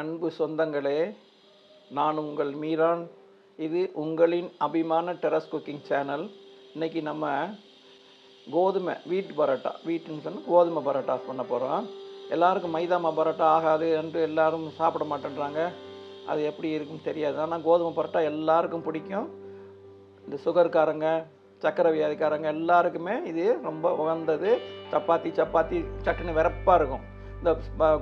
அன்பு சொந்தங்களே நான் உங்கள் மீரான். இது உங்களின் அபிமான டெரஸ் குக்கிங் சேனல். இன்றைக்கி நம்ம கோதுமை வீட் பரோட்டா வீட்டுன்னு சொன்னால் கோதுமை பரோட்டாஸ் பண்ண போகிறோம் எல்லாருக்கும் மைதா மா பரோட்டா ஆகாது என்று எல்லாரும் சாப்பிட மாட்டேன்றாங்க. அது எப்படி இருக்குன்னு தெரியாது. ஆனால் கோதுமை பரோட்டா எல்லாருக்கும் பிடிக்கும். இந்த சுகர்காரங்க சக்கரை வியாதிக்காரங்க எல்லாருக்குமே இது ரொம்ப உகந்தது. சப்பாத்தி சப்பாத்தி சட்டுன்னு வெறப்பாக இருக்கும். இந்த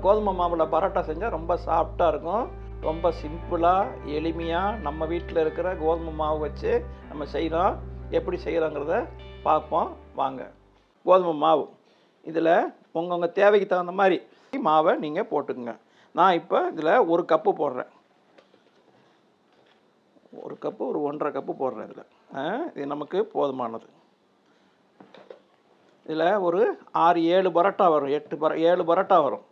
கோதுமை மாவில் பரோட்டா செஞ்சால் ரொம்ப சாஃப்டாக இருக்கும். ரொம்ப சிம்பிளாக எளிமையாக நம்ம வீட்டில் இருக்கிற கோதுமை மாவு வச்சு நம்ம செய்கிறோம் எப்படி செய்கிறோங்கிறத பார்ப்போம். வாங்க. கோதுமை மாவு. இதில் உங்கவுங்க தேவைக்கு தகுந்த மாதிரி மாவை நீங்கள் போட்டுக்குங்க. நான் இப்போ இதில் ஒரு கப்பு போடுறேன். ஒரு கப்பு ஒரு ஒன்றரை கப்பு போடுறேன் இதில். இது நமக்கு போதுமானது. இதில் ஒரு ஆறு ஏழு பரோட்டா வரும் எட்டு பர ஏழு பரோட்டா வரும்.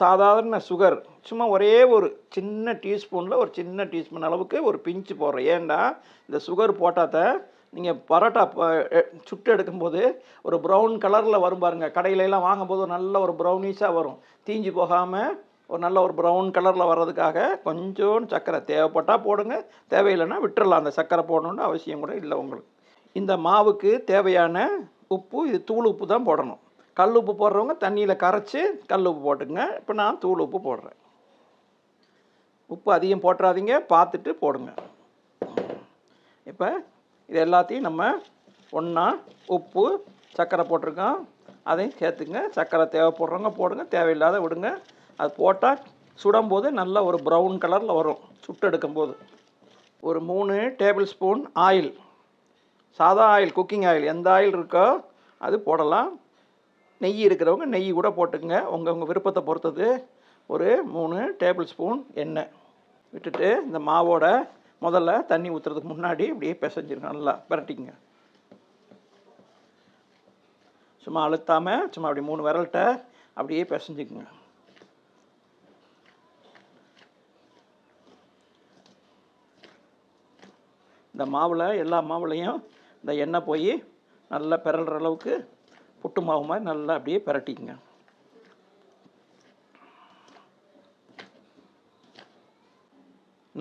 சாதாரண சுகர் சும்மா ஒரே ஒரு சின்ன டீஸ்பூனில் ஒரு சின்ன டீஸ்பூன் அளவுக்கு ஒரு பிஞ்சு போடுறோம் ஏன்னா இந்த சுகர் போட்டாத்த நீங்கள் பரோட்டா சுட்டு எடுக்கும்போது ஒரு ப்ரௌன் கலரில் வரும் பாருங்கள் கடையிலெல்லாம் வாங்கும்போது நல்ல ஒரு ப்ரௌனிஷாக வரும். தீஞ்சு போகாமல் ஒரு நல்ல ஒரு ப்ரௌன் கலரில் வர்றதுக்காக கொஞ்சோண்டு சர்க்கரை தேவைப்பட்டால் போடுங்க. தேவையில்லைன்னா விட்டுறலாம். அந்த சர்க்கரை போடணுன்னு அவசியம் கூட இல்லை உங்களுக்கு. இந்த மாவுக்கு தேவையான உப்பு இது தூள் உப்பு தான் போடணும். கல் உப்பு போடுறவங்க தண்ணியில் கரைச்சி கல் உப்பு போட்டுங்க இப்போ நான் தூள் உப்பு போடுறேன். உப்பு அதிகம் போட்டுறாதீங்க. பார்த்துட்டு போடுங்க. இப்போ இது எல்லாத்தையும் நம்ம ஒன்றா உப்பு சர்க்கரை போட்டிருக்கோம். அதையும் சேர்த்துங்க சர்க்கரை தேவைப்படுறவங்க போடுங்க. தேவையில்லாத விடுங்க. அது போட்டால் சுடும்போது நல்ல ஒரு ப்ரௌன் கலரில் வரும். சுட்டு எடுக்கும்போது. ஒரு மூணு டேபிள் ஸ்பூன் ஆயில் சாதா ஆயில் குக்கிங் ஆயில் எந்த ஆயில் இருக்கோ அது போடலாம். நெய் இருக்கிறவங்க நெய் கூட போட்டுக்கங்க. உங்கள் உங்கள் விருப்பத்தை பொறுத்தது. ஒரு மூணு டேபிள் ஸ்பூன் எண்ணெய் விட்டுட்டு இந்த மாவோட முதல்ல தண்ணி ஊற்றுறதுக்கு முன்னாடி இப்படியே பிசைஞ்சிருங்க. நல்லா பரட்டிங்க சும்மா அழுத்தாமல் சும்மா அப்படி மூணு விரல்கிட்ட அப்படியே பிசைஞ்சுக்குங்க. இந்த மாவில் எல்லா மாவுலையும் இந்த எண்ணெய் போய் நல்லா பிறல்ற அளவுக்கு புட்டு மாவு மாதிரி நல்லா அப்படியே பிரட்டிக்குங்க.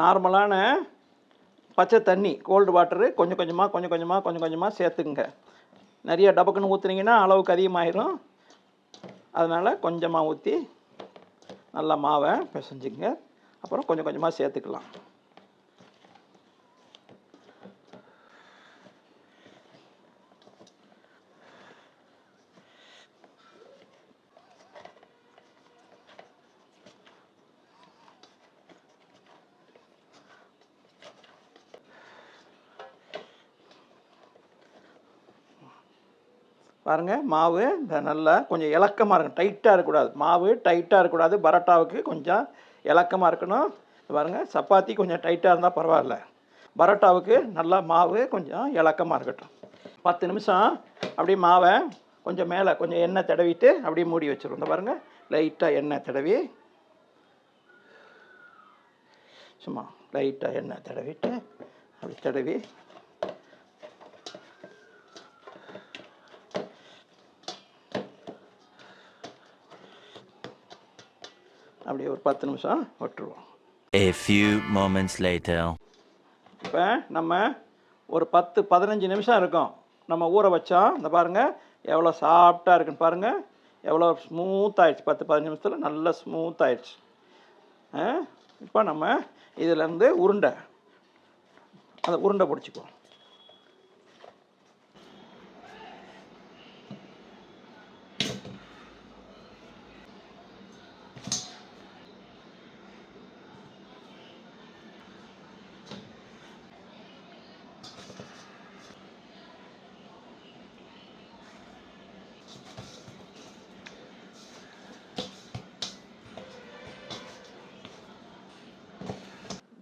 நார்மலான பச்சை தண்ணி கோல்டு வாட்டரு கொஞ்சம் கொஞ்சமாக கொஞ்சம் கொஞ்சமாக கொஞ்சம் கொஞ்சமாக சேர்த்துக்குங்க. நிறைய டபக்குன்னு ஊற்றுனீங்கன்னா அளவுக்கு அதிகமாயிரும். அதனால் கொஞ்சமாக ஊற்றி நல்லா மாவை பிசைஞ்சுங்க அப்புறம் கொஞ்சம் கொஞ்சமாக சேர்த்துக்கலாம். பாருங்கள் மாவு இந்த நல்லா கொஞ்சம் இலக்கமாக இருக்கணும். டைட்டாக இருக்கக்கூடாது. மாவு டைட்டாக இருக்கக்கூடாது. பரோட்டாவுக்கு கொஞ்சம் இலக்கமாக இருக்கணும். பாருங்க சப்பாத்தி கொஞ்சம் டைட்டாக இருந்தால் பரவாயில்ல. பரோட்டாவுக்கு நல்லா மாவு கொஞ்சம் இலக்கமாக இருக்கட்டும். பத்து நிமிஷம் அப்படியே மாவை கொஞ்சம் மேலே கொஞ்சம் எண்ணெய் தடவிட்டு அப்படியே மூடி வச்சிரும் இந்த லைட்டாக எண்ணெய் தடவி. சும்மா லைட்டாக எண்ணெய் தடவிட்டு அப்படி தடவி பத்து நிமிஷம் விட்டுருவோம். A few moments later. இப்போ நம்ம ஒரு பத்து பதினஞ்சு நிமிஷம் இருக்கும். நம்ம ஊற வச்சோம். இந்த பாருங்கள் எவ்வளோ சாஃப்டாக இருக்குன்னு பாருங்கள் எவ்வளோ ஸ்மூத் ஆயிடுச்சு. பத்து பதினஞ்சு நிமிஷத்தில் நல்லா ஸ்மூத் ஆயிடுச்சு. இப்போ நம்ம இதிலேருந்து உருண்டை. அந்த உருண்டை பிடிச்சிக்குவோம்.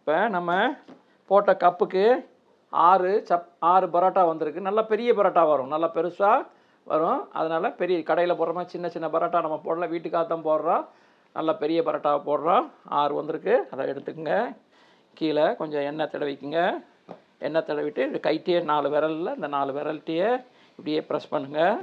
இப்போ நம்ம போட்ட கப்புக்கு ஆறு சப் ஆறு பரோட்டா வந்திருக்கு. நல்ல பெரிய பரோட்டா வரும். நல்லா பெருசாக வரும். அதனால் பெரிய கடையில் போடுற மாதிரி சின்ன சின்ன பரோட்டா நம்ம போடல. வீட்டுக்காக தான் போடுறோம். நல்ல பெரிய பரோட்டாவை போடுறோம். ஆறு வந்திருக்கு. அதை எடுத்துக்கோங்க. கீழே கொஞ்சம் எண்ணெய் தடவிக்குங்க. எண்ணெய் தடவிட்டு கைட்டியே நாலு விரலில் இந்த நாலு விரல்கிட்டையே இப்படியே ப்ரெஸ் பண்ணுங்கள்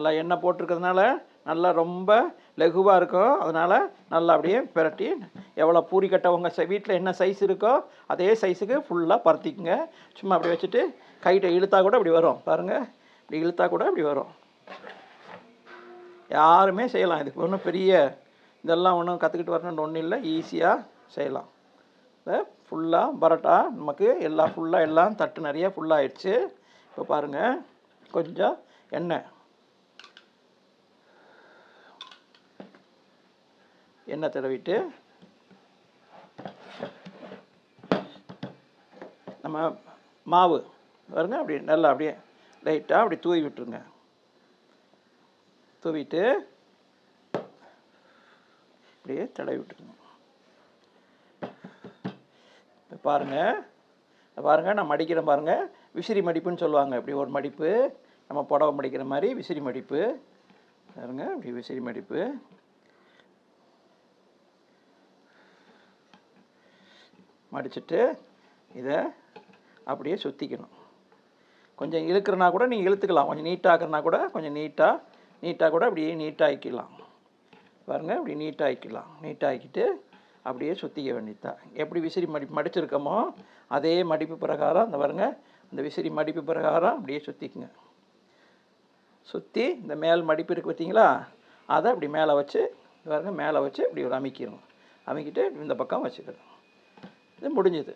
நல்லா எண்ணெய் போட்டிருக்கிறதுனால நல்லா ரொம்ப லெகுவாக இருக்கும் அதனால் நல்லா அப்படியே பிரட்டி எவ்வளோ பூரி கட்டை உங்கள் வீட்டில் என்ன சைஸ் இருக்கோ அதே சைஸுக்கு ஃபுல்லாக பருத்திக்குங்க. சும்மா அப்படி வச்சுட்டு கைட்டை இழுத்தா கூட இப்படி வரும். பாருங்கள் இப்படி இழுத்தா கூட இப்படி வரும். யாருமே செய்யலாம். இதுக்கு ஒன்றும் பெரிய இதெல்லாம் ஒன்றும் கற்றுக்கிட்டு வரணும்னு ஒன்றும் இல்லை. ஈஸியாக செய்யலாம். ஃபுல்லாக பரோட்டா நமக்கு எல்லாம் ஃபுல்லாக எல்லாம் தட்டு நிறைய ஃபுல்லாகிடுச்சு இப்போ பாருங்கள் கொஞ்சம் எண்ணெய். எண்ணெய் தடவிட்டு? நம்ம மாவு. பாருங்க அப்படி நல்லா அப்படியே லைட்டாக அப்படி தூவி விட்டுருங்க. தூவிட்டு அப்படியே தடவி விட்டுருங்க. இப்போ பாருங்க பாருங்கள் நான் மடிக்கிறேன் பாருங்கள் விசிறி மடிப்புன்னு சொல்லுவாங்க. இப்படி ஒரு மடிப்பு. நம்ம புடவை மடிக்கிற மாதிரி விசிறி மடிப்பு. பாருங்க இப்படி விசிறி மடிப்பு. மடிச்சுட்டு இதை அப்படியே சுற்றிக்கணும் கொஞ்சம் இழுக்கிறனா கூட நீங்கள் இழுத்துக்கலாம். கொஞ்சம் நீட்டாக்குறனா கூட கொஞ்சம் நீட்டாக நீட்டாக கூட அப்படியே நீட்டாகிக்கலாம் பாருங்கள் இப்படி நீட்டாகிக்கலாம் நீட்டாகிக்கிட்டு அப்படியே சுற்றிக்க வேண்டியதுதான். எப்படி விசிறி மடி மடிச்சிருக்கோமோ அதே மடிப்பு பிரகாரம் அந்த பாருங்க இந்த விசிறி மடிப்பு பிரகாரம் அப்படியே சுற்றிக்குங்க சுற்றி இந்த மேல் மடிப்பு இருக்குது பார்த்தீங்களா? அதை அப்படி மேலே வச்சு பாருங்கள் மேலே வச்சு இப்படி ஒரு அமைக்கிடும் அமைக்கிட்டு இந்த பக்கம் வச்சுக்கணும். இது முடிஞ்சது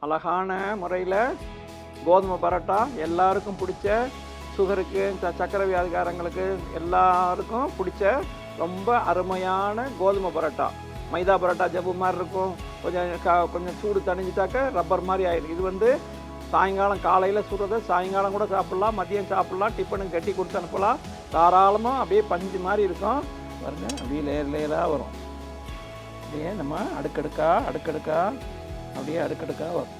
அழகான முறையில் கோதுமை பரோட்டா எல்லாருக்கும் பிடிச்ச சுகருக்கு ச- சக்கரை வியாதிகாரங்களுக்கு எல்லாருக்கும் பிடிச்ச ரொம்ப அருமையான கோதுமை பரோட்டா. மைதா பரோட்டா ஜவ்வு மாதிரி இருக்கும். கொஞ்சம் க- கொஞ்சம் சூடு தணிஞ்சிட்டாக்க ரப்பர் மாதிரி ஆயிடும் இது வந்து சாயங்காலம் காலையில் சுடுறதை சாயங்காலம் கூட சாப்பிட்லாம் மதியம் சாப்பிட்லாம் டிஃபனுக்கு கட்டி கொடுத்து அனுப்பலாம். தாராளமாக அப்படியே பஞ்சு மாதிரி இருக்கும். பாருங்கள் அப்படியே லேயர் லேயராக வரும். அப்படியே நம்ம அடுக்கடுக்கா அடுக்கடுக்கா அப்படியே அடுக்கடுக்காக வரும்.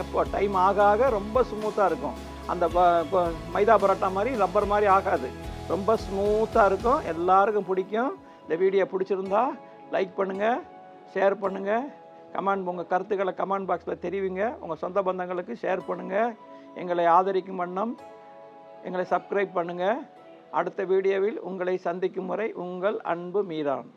எப்போ டைம் ஆக ஆக ரொம்ப ஸ்மூத்தாக இருக்கும். அந்த மைதா பரோட்டா மாதிரி ரப்பர் மாதிரி ஆகாது. ரொம்ப ஸ்மூத்தாக இருக்கும். எல்லாருக்கும் பிடிக்கும். இந்த வீடியோ பிடிச்சிருந்தா லைக் பண்ணுங்கள் ஷேர் பண்ணுங்கள் கமெண்ட் உங்கள் கருத்துக்களை கமெண்ட் பாக்ஸில் தெரிவிங்க. உங்கள் சொந்த பந்தங்களுக்கு ஷேர் பண்ணுங்கள் எங்களை ஆதரிக்கும் வண்ணம் எங்களை சப்ஸ்கிரைப் பண்ணுங்கள் அடுத்த வீடியோவில் உங்களை சந்திக்கும் முறை உங்கள் அன்பு மீரான்